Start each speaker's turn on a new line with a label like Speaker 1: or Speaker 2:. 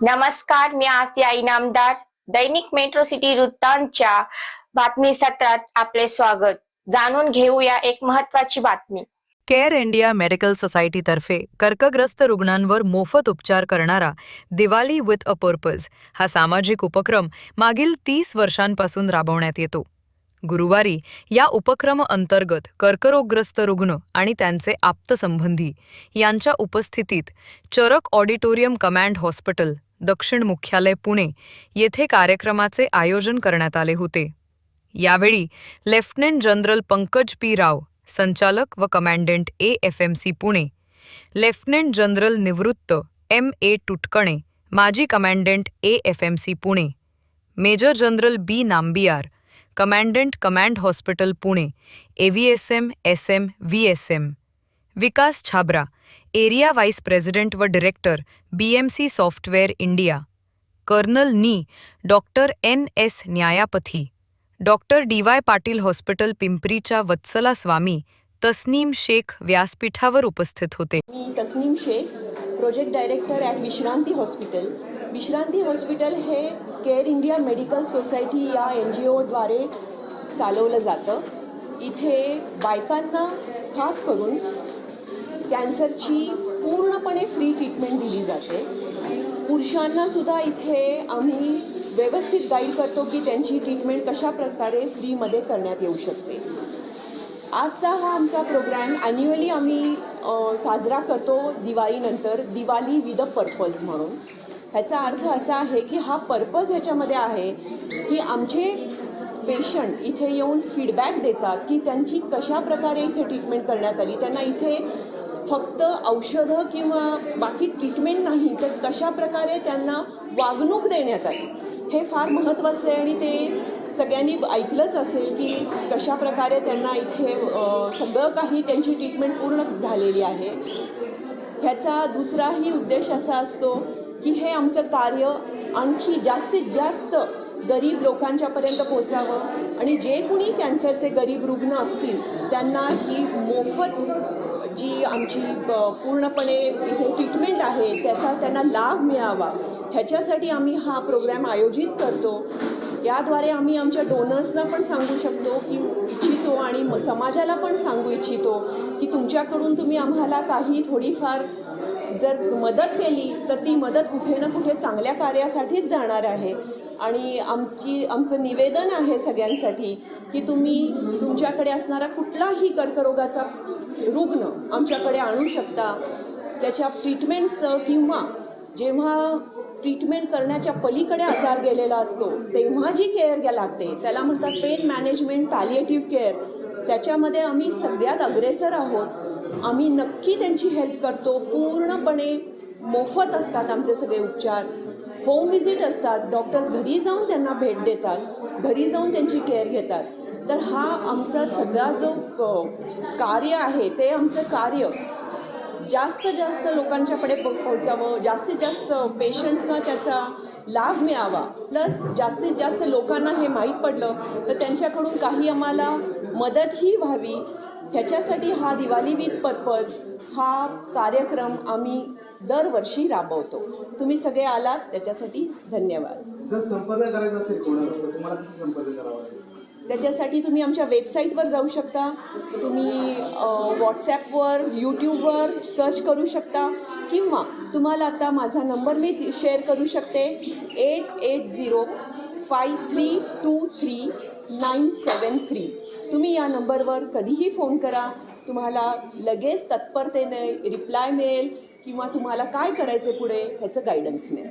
Speaker 1: नमस्कार मी आसिया इनामदार दैनिक metro city वृत्तांतच्या बातमी सत्रात आपले स्वागत. जाणून घेऊया एक महत्वाची बातमी.
Speaker 2: केअर इंडिया मेडिकल सोसायटीतर्फे कर्कग्रस्त रुग्णांवर मोफत उपचार करणारा दिवाळी विथ अ पर्पज हा सामाजिक उपक्रम मागील तीस वर्षांपासून राबवण्यात येतो. गुरुवारी या उपक्रम अंतर्गत कर्करोगग्रस्त रुग्ण आणि त्यांचे आप्तसंबंधी यांच्या उपस्थितीत चरक ऑडिटोरियम कमांड हॉस्पिटल दक्षिण मुख्यालय पुणे येथे कार्यक्रमाचे आयोजन करण्यात आले होते. यावेळी lieutenant general Pankaj P. Rao संचालक व commandant A. F. M. C. Pune lieutenant general निवृत्त एम. ए. टुटकणे माजी commandant A. F. M. C. Pune major general B. Nambiar commandant command hospital Pune AVSM S. M V. S. M. Vikas Chhabra area vice president व director B M C software India. Colonel नी. Doctor N S Nyayapathi. Doctor D Y Patil hospital पिंपरीच्या Vatsala स्वामी तस्नीम शेख व्यासपीठावर उपस्थित होते.
Speaker 3: मी Tasneem Shaikh project director at Vishranti hospital. Vishranti hospital हे care India medical society या N G ओद्वारे चालवलं जातं. इथे बायकांना खास करून कॅन्सरची पूर्णपणे फ्री ट्रीटमेंट दिली जाते. पुरुषांना सुद्धा इथे आम्ही व्यवस्थित गाईड करतो की त्यांची ट्रीटमेंट कशा प्रकारे फ्रीमध्ये करण्यात येऊ शकते. आजचा हा आमचा प्रोग्रॅम ॲन्युअली आम्ही साजरा करतो दिवाळीनंतर दिवाळी विद अ पर्पज म्हणून. ह्याचा अर्थ असा आहे की हा पर्पज ह्याच्यामध्ये आहे की आमचे पेशंट इथे येऊन फीडबॅक देतात की त्यांची कशा प्रकारे इथे ट्रीटमेंट करण्यात आली. त्यांना इथे फक्त औषधं किंवा बाकी ट्रीटमेंट नाही तर कशा प्रकारे त्यांना वागणूक देण्यात आली? हे फार महत्त्वाचं आहे आणि ते सगळ्यांनी ऐकलंच असेल की कशा प्रकारे त्यांना इथे सगळं काही त्यांची ट्रीटमेंट पूर्ण झालेली आहे. ह्याचा दुसराही उद्देश असा असतो की हे आमचं कार्य आणखी जास्तीत जास्त गरीब लोकांच्यापर्यंत पोचावं आणि जे कुणी कॅन्सरचे गरीब रुग्ण असतील त्यांना ही मोफत जी आमची पूर्णपणे इथे ट्रीटमेंट आहे त्याचा त्यांना लाभ मिळावा. ह्याच्यासाठी आम्ही हा प्रोग्रॅम आयोजित करतो. याद्वारे आम्ही आमच्या डोनर्सना पण सांगू शकतो की इच्छितो आणि म- समाजाला पण सांगू इच्छितो की तुमच्याकडून तुम्ही आम्हाला काही थोडीफार जर मदत केली तर ती मदत कुठे ना कुठे चांगल्या कार्यासाठीच जाणार आहे. आणि आमची आमचं निवेदन आहे सगळ्यांसाठी की तुम्ही तुमच्याकडे असणारा कुठलाही कर्करोगाचा रुग्ण आमच्याकडे आणू शकता. त्याच्या ट्रीटमेंटचं किंवा जेव्हा ट्रीटमेंट करण्याच्या पलीकडे आजार गेलेला असतो तेव्हा जी केअर घ्या लागते त्याला म्हणतात पेन मॅनेजमेंट पॅलिएटिव्ह केअर त्याच्यामध्ये आम्ही सगळ्यात अग्रेसर आहोत. आम्ही नक्की त्यांची हेल्प करतो पूर्णपणे मोफत असतात आमचे सगळे उपचार. होम विजिट असतात. डॉक्टर्स घरी जाऊन त्यांना भेट देतात. घरी जाऊन त्यांची केअर घेतात. तर हा आमचा सगळा जो क- कार्य आहे ते आमचं कार्य. जास्त जास्त लोकांच्याकडे प- पोहोचावं जास्तीत जास्त पेशंट्सना त्याचा लाभ मिळावा. प्लस जास्तीत जास्त लोकांना हे माहीत पडलं तर त्यांच्याकडून काही आम्हाला मदतही व्हावी. ह्याच्यासाठी हा दिवाळी विथ पर्पज हा कार्यक्रम आम्ही दरवर्षी राबवतो. तुम्ही सगळे आलात त्याच्यासाठी धन्यवाद.
Speaker 4: जर संपर्क करायचा असेल कोणाला तुम्हाला कसं संपर्क करावा लागेल?
Speaker 3: त्याच्यासाठी तुम्ही आमच्या वेबसाईटवर जाऊ शकता. तुम्ही व्हॉट्सॲपवर यूट्यूबवर सर्च करू शकता. किंवा तुम्हाला आता माझा नंबर मी शेअर करू शकते. Eight eight zero five three two three nine seven three तुम्ही या नंबरवर कधीही फोन करा. तुम्हाला लगेच तत्परतेने रिप्लाय मिळेल. किंवा तुम्हाला काय करायचे पुढे ह्याचं गायडन्स मिळेल.